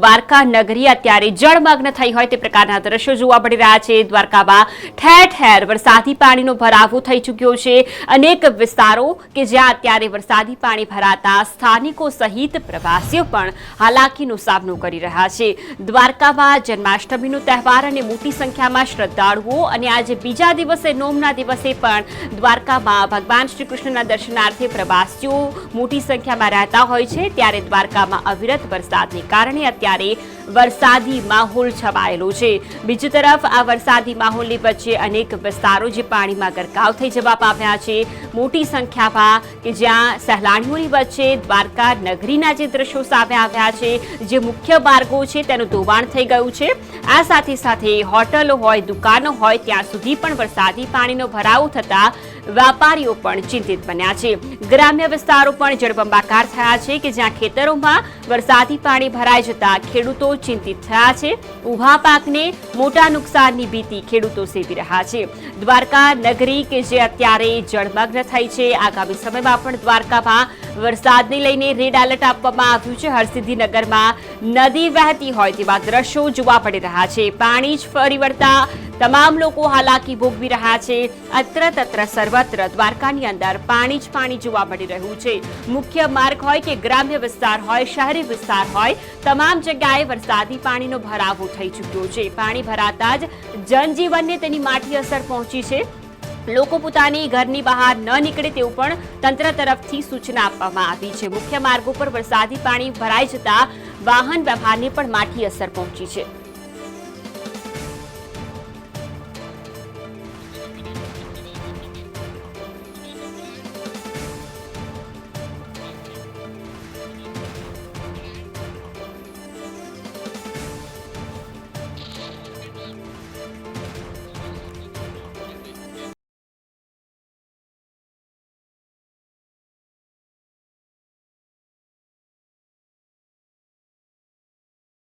દ્વારકા નગરી અત્યારે જળમગ્ન થઈ હોય તે પ્રકારના દ્રશ્યો જોવા મળી રહ્યા છે. દ્વારકામાં ઠેર ઠેર વરસાદી પાણીનો ભરાવો થઈ ચૂક્યો છે. અનેક વિસ્તારો કે જ્યાં અત્યારે વરસાદી પાણી ભરાતા સ્થાનિકો સહિત પ્રવાસીઓ પણ હાલાકીનો સામનો કરી રહ્યા છે. દ્વારકામાં જન્માષ્ટમીનો તહેવાર અને મોટી સંખ્યામાં શ્રદ્ધાળુઓ અને આજે બીજા દિવસે નોમના દિવસે પણ દ્વારકામાં ભગવાન શ્રી કૃષ્ણના દર્શનાર્થે પ્રવાસીઓ મોટી સંખ્યામાં રહેતા હોય છે. ત્યારે દ્વારકામાં અવિરત વરસાદને કારણે અત્યારે વરસાદી માહોલ છવાયેલો છે. બીજી તરફ આ વરસાદી માહોલની વચ્ચે અનેક વિસ્તારો જે પાણીમાં ગરકાવ થઈ જવા પામ્યા છે. મોટી સંખ્યામાં કે જ્યાં સહેલાણીઓની વચ્ચે દ્વારકા નગરીના જે દ્રશ્યો સામે આવ્યા છે, જે મુખ્ય માર્ગો છે તેનું ધોવાણ થઈ ગયું છે. આ સાથે સાથે હોટલો હોય, દુકાનો હોય, ત્યાં સુધી પણ વરસાદી પાણીનો ભરાવો થતા વેપારીઓ પણ ચિંતિત બન્યા છે. ગ્રામ્ય વિસ્તારો પણ જળબંબાકાર થયા છે કે જ્યાં ખેતરોમાં વરસાદી પાણી ભરાઈ જતા ખેડૂતો ચિંતિત થયા છે. ઊભા પાકને મોટા નુકસાનની ભીતિ ખેડૂતો સેવી રહ્યા છે. દ્વારકા નગરી કે જે અત્યારે જળમગ્ન થઈ છે, આગામી સમયમાં પણ દ્વારકામાં વરસાદને લઈને રેડ એલર્ટ આપવામાં આવ્યું છે. હરસિદ્ધિનગરમાં નદી વહેતી હોય તેવા દ્રશ્યો જોવા પડી રહ્યા છે. પાણી જ ફરી વળતા તમામ લોકો હાલાકી ભોગવી રહ્યા છે. અત્ર તત્ર સર્વત્ર દ્વારકાની અંદર પાણી જ પાણી જોવા મળી રહ્યું છે. મુખ્ય માર્ગ હોય કે ગ્રામ્ય વિસ્તાર હોય, શહેરી વિસ્તાર હોય, તમામ જગ્યાએ વરસાદી પાણીનો ભરાવો થઈ ચૂક્યો છે. પાણી ભરાતા જ જનજીવનને તેની માઠી અસર પહોંચી છે. લોકો પોતાની ઘરની બહાર ન નીકળે તેવું પણ તંત્ર તરફથી સૂચના આપવામાં આવી છે. મુખ્ય માર્ગો પર વરસાદી પાણી ભરાઈ જતા વાહન વ્યવહારને પણ માઠી અસર પહોંચી છે.